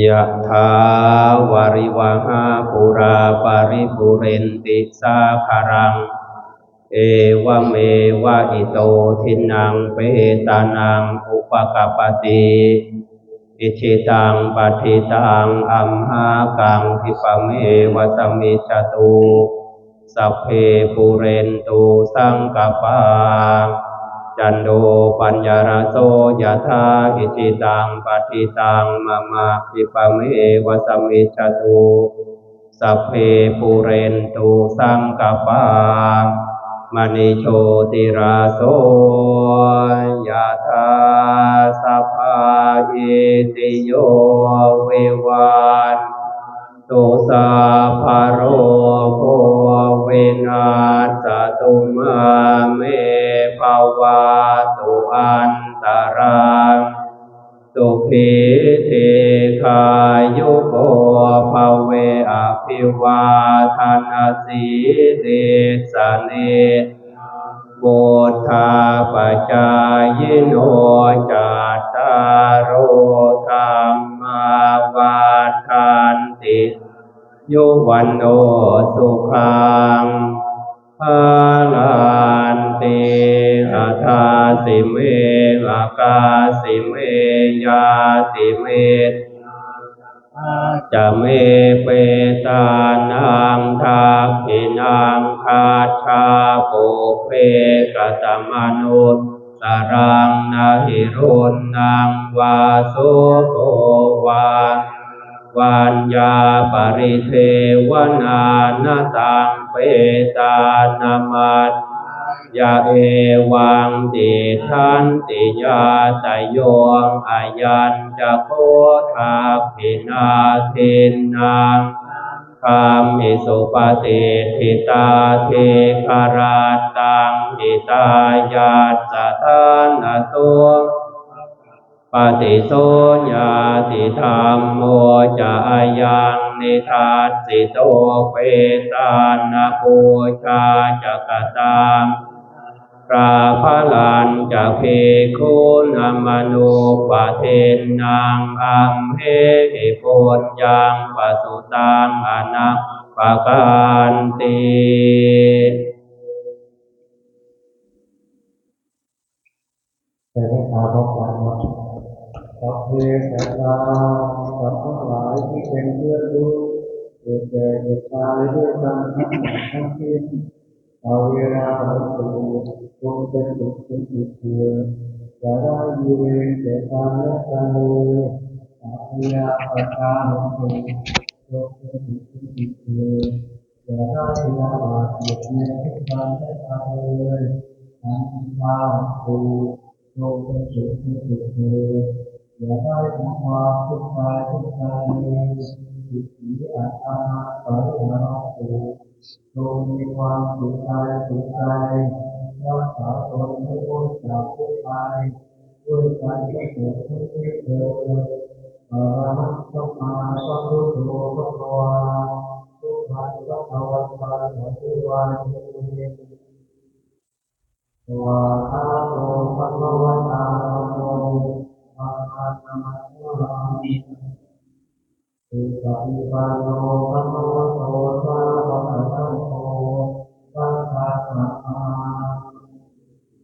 ยะถาวาริวหาปุราปาริปุเรนติสาคารัง เอวเมวะอิโตทินังเปตานังอุปกปปติอิชิตังปฏิตังอัมหากังทิปเมวะสมมิจจตุสัพเพปุเรนตุสังกปา จันโดปัญญารโสยธาอิจิตังปฏิตังมะมะปิปะเมวะสมมิจตุสัพเพปุเรนตุสังกปามณิโชติราโสยธาสัพพาอิติโยเววันตุสาภโรโควินาศตุมาเม ภาวะตุอันตรังสุขีเทคายุโกภเวอภิวาทนาสีริสเนบุทธาปจายโนจัตารโอธรรมาวัฏันติโยวันโนสุขังภาลัน ติอาทาสิเมอากาสิเมยาติเมจะเมเปตานังทักขินังคาชาปุเพกตมนุสสรังนาหิรุนนังวาสุโกวาวันยาปริเทวนานาตังเปตานามัส ยะเอวังติทันติยาตโยงอายัญจะโคทักขินาทินนางคามิสุปฏิทิตาเทคาราตังหิตายาสทานสุปฏิโสญาติธรรมโมจะยังนิทัสสิโตเปตานาปูชาจักตัง ราภลันจะเพคุณอมนุปะเทนนางอัมเหหิปุญญังปสุตังอนัปปะกันติแต่ไม่ตาพบกันว่าสัพเพสัตตาสัตว์ทั้งหลายที่เป็นเพื่อนรู้เกิดแก่เจ็บตายด้วยกันทั้งหมดทั้งสิ้น เอาเวลาเราสู่จงเป็นสุขเป็นสุขเถิดอย่าได้มีเวรแก่กันและกันเลยอาญาปตาหงสุจงเป็นสุขเป็นสุขเถิ ดอย่าได้ละบาปเบียดเบียนให้กันและกันเลยอันมาสู่โลกเป็นสุขที่สุดเลยอย่าได้ถึงความทุขใจสุขโลกมีความสุขกายสุขใจรักษาตนให้พ้นจากทุกข์กายด้วยการที่เกิดขึ้นที่เกิดอรหันตมาสัมพุทโธพระวาทุกขันสัพพวันตาสัพพวันตุวาทาโตภะคะวะตาโตอะระหะโตสัมมาสัมพุทธัสสะอิปันโนภะคะว